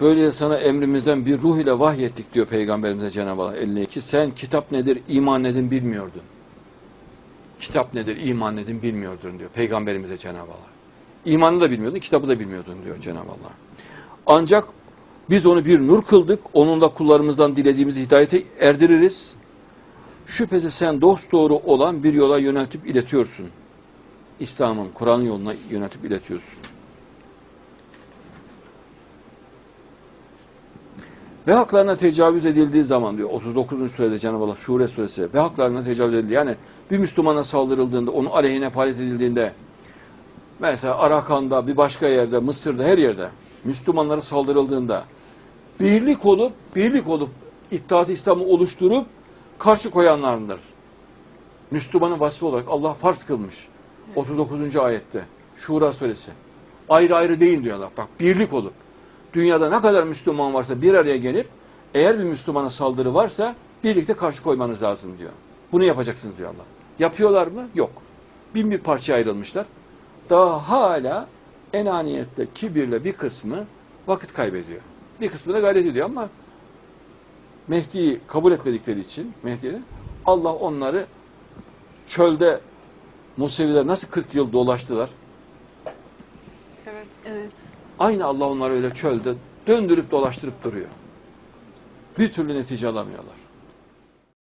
Böyle sana emrimizden bir ruh ile vahyettik diyor Peygamberimize Cenab-ı Allah 52. Sen kitap nedir, iman nedir bilmiyordun. Kitap nedir, iman nedir bilmiyordun diyor Peygamberimize Cenab-ı Allah. İmanı da bilmiyordun, kitabı da bilmiyordun diyor Cenab-ı Allah. Ancak biz onu bir nur kıldık, onunla kullarımızdan dilediğimizi hidayete erdiririz. Şüphesiz sen dost doğru olan bir yola yöneltip iletiyorsun. İslam'ın, Kur'an'ın yoluna yöneltip iletiyorsun. Ve haklarına tecavüz edildiği zaman diyor 39. surede Cenab-ı Allah Şure suresi ve haklarına tecavüz edildi. Yani bir Müslümana saldırıldığında, onun aleyhine faaliyet edildiğinde mesela Arakan'da, bir başka yerde, Mısır'da, her yerde Müslümanlara saldırıldığında birlik olup, birlik olup İttihat-ı İslam'ı oluşturup karşı koyanlardır. Müslümanın vasfı olarak Allah farz kılmış. 39. ayette Şura suresi. Ayrı ayrı değil diyor Allah. Bak birlik olup dünyada ne kadar Müslüman varsa bir araya gelip eğer bir Müslümana saldırı varsa birlikte karşı koymanız lazım diyor. Bunu yapacaksınız diyor Allah. Yapıyorlar mı? Yok. Bin bir parçaya ayrılmışlar. Daha hala enaniyette, kibirle bir kısmı vakit kaybediyor. Bir kısmı da gayret ediyor ama Mehdi'yi kabul etmedikleri için Mehdi'yi Allah onları çölde Museviler nasıl 40 yıl dolaştılar? Evet. Evet. Aynı Allah onları öyle çölde döndürüp dolaştırıp duruyor. Bir türlü netice alamıyorlar.